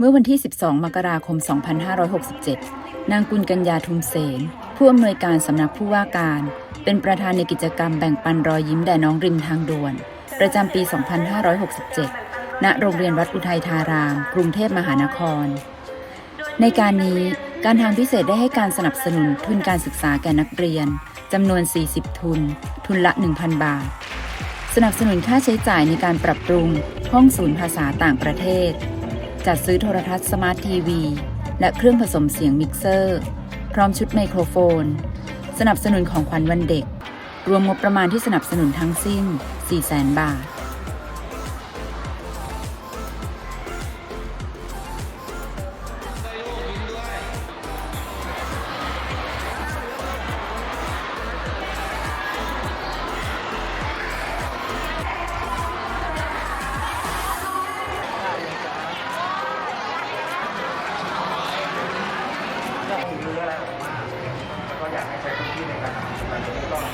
เมื่อวันที่ 12 มกราคม 2567 นางกุลกัญญาทุมเสน ผู้อำนวยการสำนักผู้ว่าการ เป็นประธานในกิจกรรมแบ่งปันรอยยิ้มแด่น้องริมทางด่วน ประจำปี 2567 ณ โรงเรียนวัดอุทัยธาราม กรุงเทพมหานคร ในการนี้การทางพิเศษได้ให้การสนับสนุนทุนการศึกษาแก่นักเรียนจำนวน 40 ทุน ทุนละ 1,000 บาท สนับสนุนค่าใช้จ่ายในการปรับปรุง ห้องศูนย์ภาษาต่างประเทศ จัดซื้อโทรทัศน์สมาร์ททีวี และเครื่องผสมเสียงมิกเซอร์ พร้อมชุดไมโครโฟน สนับสนุนของขวัญวันเด็ก รวมงบประมาณที่สนับสนุนทั้งสิ้น 400,000 บาท่อยากให้ใช้พื้นที่ในการทำงานมันจะต้อง